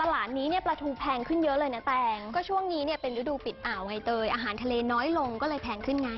ตลาดนี้เนี่ยปลาทูแพงขึ้นเยอะเลยนะแตงก็ช่วงนี้เนี่ยเป็นฤดูปิดอ่าวไงเตยอาหารทะเลน้อยลงก็เลยแพงขึ้นไง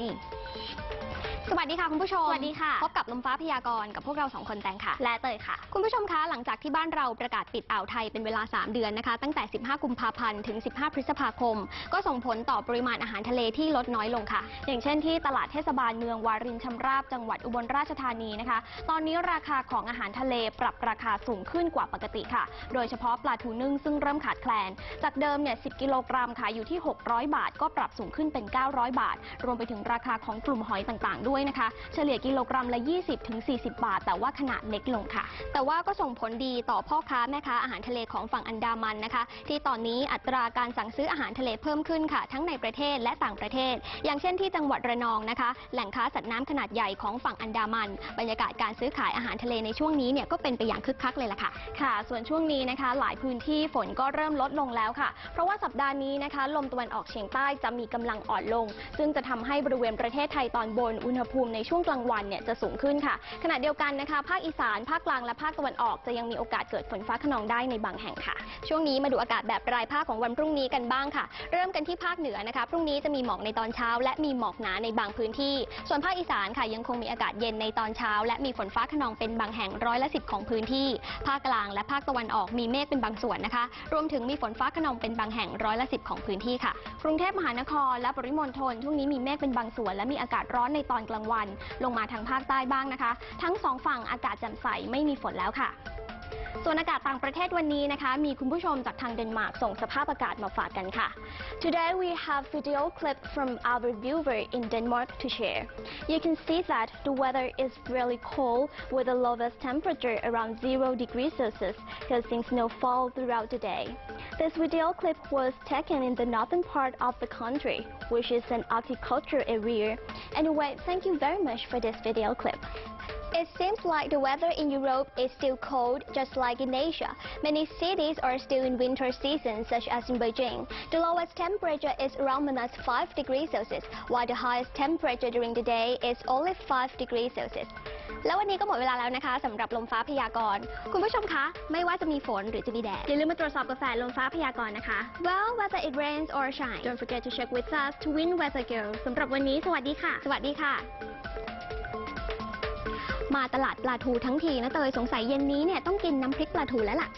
สวัสดีค่ะคุณผู้ชม สวัสดีค่ะ พบกับลมฟ้าพยากรณ์กับพวกเราสองคนแตงค่ะ และเตยค่ะ คุณผู้ชมคะ หลังจากที่บ้านเราประกาศปิดอ่าวไทยเป็นเวลา 3 เดือนนะคะ ตั้งแต่ 15 กุมภาพันธ์ ถึง 15 พฤษภาคม ก็ส่งผลต่อปริมาณอาหารทะเลที่ลดน้อยลงค่ะ อย่างเช่นที่ตลาดเทศบาลเมืองวารินชำราบ จังหวัดอุบลราชธานีนะคะ ตอนนี้ราคาของอาหารทะเลปรับราคาสูงขึ้นกว่าปกติค่ะ โดยเฉพาะปลาทูนึ่งซึ่งเริ่มขาดแคลน จากเดิมเนี่ย 10 กิโลกรัมขายอยู่ที่ 600 บาท ก็ปรับสูงขึ้นเป็น 900 บาท รวมไปถึงราคาของกลุ่มหอยต่างๆด้วยนะคะ เฉลี่ยกิโลกรัมละ 20-40 บาท แต่ว่าขนาดเล็กลงค่ะ แต่ว่าก็ส่งผลดีต่อพ่อค้าแม่ค้าอาหารทะเลของฝั่งอันดามันนะคะ ที่ตอนนี้อัตราการสั่งซื้ออาหารทะเลเพิ่มขึ้นค่ะ ทั้งในประเทศและต่างประเทศ อย่างเช่นที่จังหวัดระนองนะคะ แหล่งค้าสัตว์น้ำขนาดใหญ่ของฝั่งอันดามัน บรรยากาศการซื้อขายอาหารทะเลในช่วงนี้เนี่ยก็เป็นไปอย่างคึกคักเลยล่ะค่ะ ค่ะ ส่วนช่วงนี้นะคะ หลายพื้นที่ฝนก็เริ่มลดลงแล้วค่ะ เพราะว่าสัปดาห์นี้นะคะ ลมตะวันออกเฉียงใต้จะมีกำลังอ่อนลง ซึ่งจะทำให้บริเวณประเทศไทยตอนบนอุณหภูมิในช่วงกลางวันเนี่ยจะสูงขึ้นค่ะ ขณะเดียวกันนะคะ ภาคอีสาน ภาคกลางและภาคตะวันออกจะยังมีโอกาสเกิดฝนฟ้าขนองได้ในบางแห่งค่ะ ช่วงนี้มาดูอากาศแบบรายภาคของวันพรุ่งนี้กันบ้างค่ะ เริ่มกันที่ภาคเหนือนะคะ พรุ่งนี้จะมีหมอกในตอนเช้า และมีหมอกหนาในบางพื้นที่ ส่วนภาคอีสานค่ะยังคงมีอากาศเย็นในตอนเช้า และมีฝนฟ้าขนองเป็นบางแห่งร้อยละสิบของพื้นที่ ภาคกลางและภาคตะวันออกมีเมฆเป็นบางส่วนนะคะ รวมถึงมีฝนฟ้าขนองเป็นบางแห่งร้อยละสิบของพื้นที่ค่ะ กรุงเทพมหานครและปริมณฑลช่วงนี้มีเมฆเป็นบางส่วน และมีอากาศร้อนในตอนกลางวัน ลงมาทางภาคใต้บ้างนะคะ ทั้งสองฝั่งอากาศแจ่มใสไม่มีฝนแล้วค่ะ ส่วนอากาศต่างประเทศวันนี้นะคะ มีคุณผู้ชมจากทางเดนมาร์กส่งสภาพอากาศมาฝากกันค่ะ Today we have video clip from our viewer in Denmark to share. You can see that the weather is really cold with the lowest temperature around 0 degrees Celsius causing snowfall throughout the day. This video clip was taken in the northern part of the country, which is an agricultural area. Anyway, thank you very much for this video clip. It seems like the weather in Europe is still cold, just like in Asia. Many cities are still in winter season, such as in Beijing. The lowest temperature is around minus 5 degrees Celsius, while the highest temperature during the day is only 5 degrees Celsius. แล้ววันนี้ก็หมดเวลาแล้วนะคะสำหรับลมฟ้าพยากรณ์คุณผู้ชมคะ ไม่ว่าจะมีฝนหรือจะมีแดดอย่าลืมมาตรวจสอบกาแฟลมฟ้าพยากรณ์นะคะ Well whether it rains or shines, don't forget to check with us to win weather girl สำหรับวันนี้ สวัสดีค่ะ มาตลาดปลาทูทั้งทีนะเตยสงสัยเย็นนี้เนี่ยต้องกินน้ำพริกปลาทูแล้วล่ะ